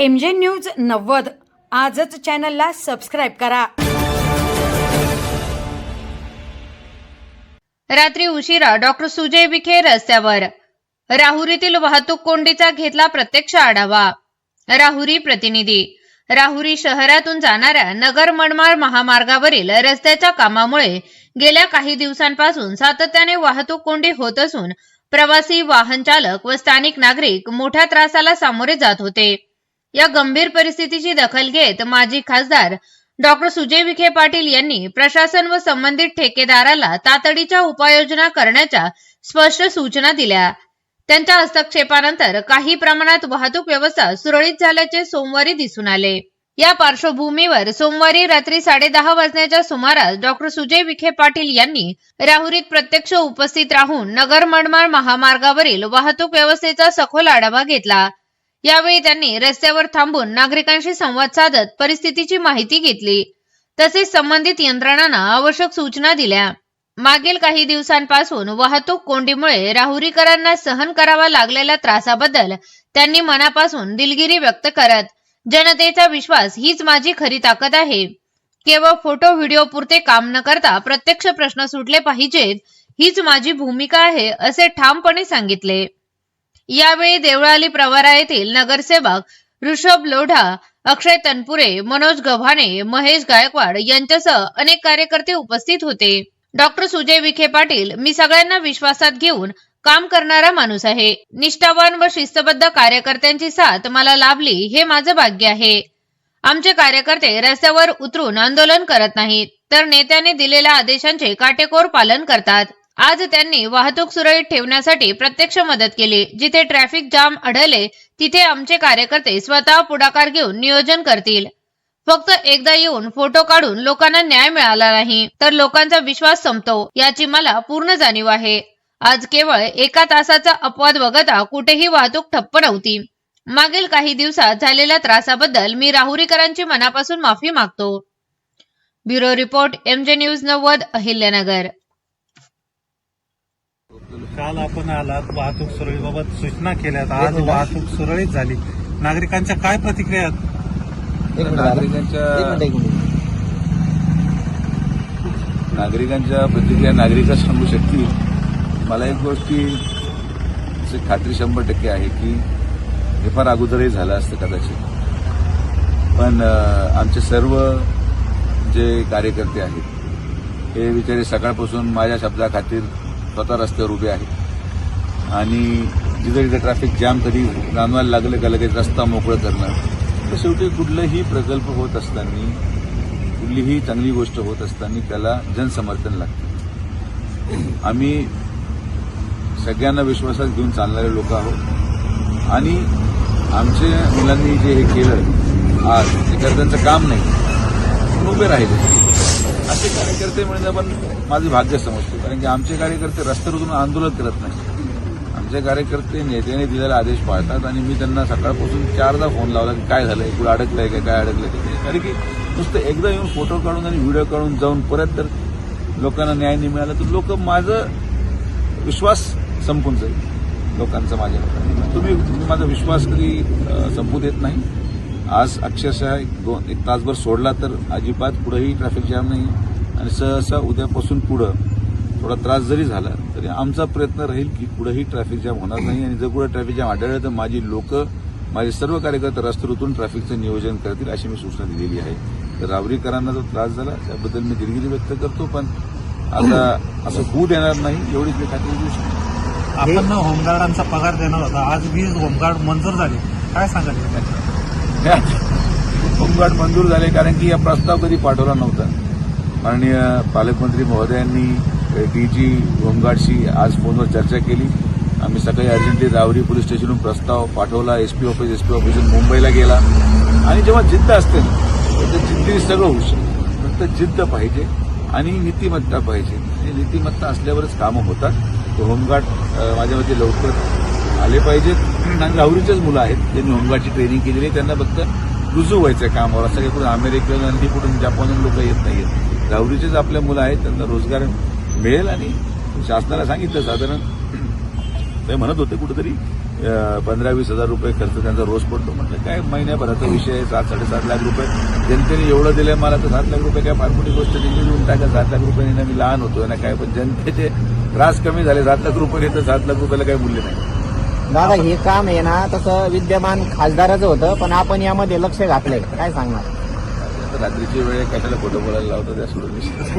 M J news नव्वद. आजच चॅनलला सबस्क्राईब करा. रात्री उशिरा डॉक्टर सुजय विखे रस्त्यावर. राहुरीतील वाहतूक कोंडीचा घेतला प्रत्यक्ष आढावा. राहुरी प्रतिनिधी. राहुरी शहरातून जाणाऱ्या नगर मनमाड महामार्गावरील रस्त्याच्या कामामुळे गेल्या काही दिवसांपासून सातत्याने वाहतूक कोंडी होत असून प्रवासी वाहन चालक व स्थानिक नागरिक मोठ्या त्रासाला सामोरे जात होते. या गंभीर परिस्थितीची दखल घेत माजी खासदार डॉक्टर सुजय विखे पाटील यांनी प्रशासन व संबंधित ठेकेदाराला तातडीच्या उपाययोजना करण्याच्या स्पष्ट सूचना दिल्या. त्यांच्या हस्तक्षेपानंतर काही प्रमाणात वाहतूक व्यवस्था सुरळीत झाल्याचे सोमवारी दिसून आले. या पार्श्वभूमीवर सोमवारी रात्री साडेदहा वाजण्याच्या सुमारास डॉक्टर सुजय विखे पाटील यांनी राहुरीत प्रत्यक्ष उपस्थित राहून नगर मनमाड महामार्गावरील वाहतूक व्यवस्थेचा सखोल आढावा घेतला. यावेळी त्यांनी रस्त्यावर थांबून नागरिकांशी संवाद साधत परिस्थितीची माहिती घेतली. तसेच संबंधित यंत्रणांना आवश्यक सूचना दिल्या. मागील काही दिवसांपासून वाहतूक कोंडीमुळे राहुरीकरांना सहन करावा लागलेल्या त्रासाबद्दल त्यांनी मनापासून दिलगिरी व्यक्त करत जनतेचा विश्वास हीच माझी खरी ताकद आहे. केवळ फोटो व्हिडिओ पुरते काम न करता प्रत्यक्ष प्रश्न सुटले पाहिजेत हीच माझी भूमिका आहे असे ठामपणे सांगितले. यावेळी देवळाली प्रवारा येथील नगरसेवक ऋषभ लोढा अक्षय तनपुरे मनोज गव्हाणे महेश गायकवाड यांच्यासह अनेक कार्यकर्ते उपस्थित होते. डॉक्टर सुजय विखे पाटील मी सगळ्यांना विश्वासात घेऊन काम करणारा माणूस आहे. निष्ठावान व शिस्तबद्ध कार्यकर्त्यांची साथ मला लाभली हे माझं भाग्य आहे. आमचे कार्यकर्ते रस्त्यावर उतरून आंदोलन करत नाहीत तर नेत्याने दिलेल्या आदेशांचे काटेकोर पालन करतात. आज त्यांनी वाहतूक सुरळीत ठेवण्यासाठी प्रत्यक्ष मदत केली. जिथे ट्रॅफिक जाम आढळले तिथे आमचे कार्यकर्ते स्वतः पुढाकार घेऊन नियोजन करतील. फक्त एकदा येऊन फोटो काढून लोकांना न्याय मिळाला नाही तर लोकांचा विश्वास संपतो याची मला पूर्ण जाणीव आहे. आज केवळ एका तासाचा अपवाद वगळता कुठेही वाहतूक ठप्प नव्हती. मागील काही दिवसात झालेल्या त्रासाबद्दल मी राहुरीकरांची मनापासून माफी मागतो. Bureau report M J news नव्वद अहिल्यानगर. काल आपण आलात वाहतूक सुरळीबाबत सूचना केल्यात. आज वाहतूक सुरळीत झाली. नागरिकांच्या काय प्रतिक्रिया आहेत? नागरिकांच्या- नागरिकांच्या प्रतिक्रिया नागरिकच सांगू शकतील. मला एक गोष्टी खात्री शंभर टक्के आहे की हे फार अगोदरही झालं असतं कदाचित. पण आमचे सर्व जे कार्यकर्ते आहेत हे बिचारे सकाळपासून माझ्या शब्दाखातीर स्वतः रस्त्यावर उभे आहेत. आणि जिथं जिथं ट्रॅफिक जाम कधी जाणवायला लागलं का लगेच रस्ता मोकळं करणं तर शेवटी कुठलाही प्रकल्प होत असताना कुठलीही चांगली गोष्ट होत असताना त्याला जनसमर्थन लागतं. आम्ही सगळ्यांना विश्वासात घेऊन चालणारे लोक आहोत. आणि आमच्या मुलांनी जे हे केलं आज ते त्यांचं काम नाही पण उभे राहिले. कार्यकर्ते म्हणजे आपण माझं भाग्य समजतो. कारण की आमचे कार्यकर्ते रस्त्यावर उतरून आंदोलन करत नाही. आमचे कार्यकर्ते नेत्याने दिलेला आदेश पाळतात आणि मी त्यांना सकाळपासून चारदा फोन लावला की काय झालंय कुठं अडकलंय काय काय अडकलंय कारण की नुसतं एकदा येऊन फोटो काढून आणि व्हिडिओ काढून जाऊन परत तर लोकांना न्याय नाही मिळाला तर लोक माझं विश्वास संपून जाईल. लोकांचा माझ्या तुम्ही माझा विश्वास कधी संपू देत नाही. आज अक्षरशः एक दोन एक तासभर सोडला तर अजिबात पुढेही ट्रॅफिक जाम नाही आणि सहसा उद्यापासून पुढं थोडा त्रास जरी झाला तरी आमचा प्रयत्न राहील की पुढेही ट्रॅफिक जॅम होणार नाही आणि जर कुठं ट्रॅफिक जॅम आढळलं तर माझी लोक माझे सर्व कार्यकर्ते रस्त्यावर उतरून ट्रॅफिकचं नियोजन करतील अशी मी सूचना दिलेली आहे. तर रावरीकरांना जो त्रास झाला त्याबद्दल मी दिलगिरी व्यक्त करतो पण आता असं होऊ देणार नाही एवढीच मी खात्री देऊ शकतो. आपण होमगार्डांचा पगार देणार होता. आज वीस होमगार्ड मंजूर झाले. काय सांगाल होमगार्ड मंजूर झाले कारण की हा प्रस्ताव कधी पाठवला नव्हता. माननीय पालकमंत्री महोदयांनी डीजी होमगार्डशी आज फोनवर चर्चा केली. आम्ही सकाळी अर्जंटली रावरी पोलीस स्टेशनहून प्रस्ताव पाठवला. एसपी ऑफिस एसपी ऑफिसून मुंबईला गेला. आणि जेव्हा जिद्द असते ना तर जिद्दी सगळं होऊ शकतं. फक्त जिद्द पाहिजे आणि नीतिमत्ता पाहिजे. आणि नीतिमत्ता असल्यावरच कामं होतात. तर होमगार्ड माझ्यामध्ये माझ्या मते लवकर आले पाहिजेत. आणि राहुरीचेच मुलं आहेत. त्यांनी होमगार्डची ट्रेनिंग केलेली आहे. त्यांना फक्त रुजू व्हायचं आहे कामावर. असं काही कुठून अमेरिकेहून आणि कुठून जपानहून लोक येत नाहीत राहुरीचेच आपले मुलं आहेत त्यांना रोजगार मिळेल आणि शासनाला सांगितलं साधारण ते म्हणत होते कुठेतरी पंधरा वीस हजार रुपये खर्च त्यांचा रोज पडतो. म्हटलं काय महिन्याभराचा विषय आहे सात साडेसात लाख रुपये. जनतेने एवढं दिलं मला तर सात लाख रुपये काय फार मोठी गोष्ट त्यांनी देऊन टाका सात लाख रुपये मी लहान होतो ना काय पण जनतेचे त्रास कमी झाले. सात लाख रुपये तर सात लाख रुपयाला काही मूल्य नाही. दादा हे काम आहे ना तसं विद्यमान खासदाराचं होतं पण आपण यामध्ये लक्ष घातलंय. काय सांगणार? रात्रीची वेळ आहे, कशाला खोटं बोलायला लावतं त्या सोडून विषय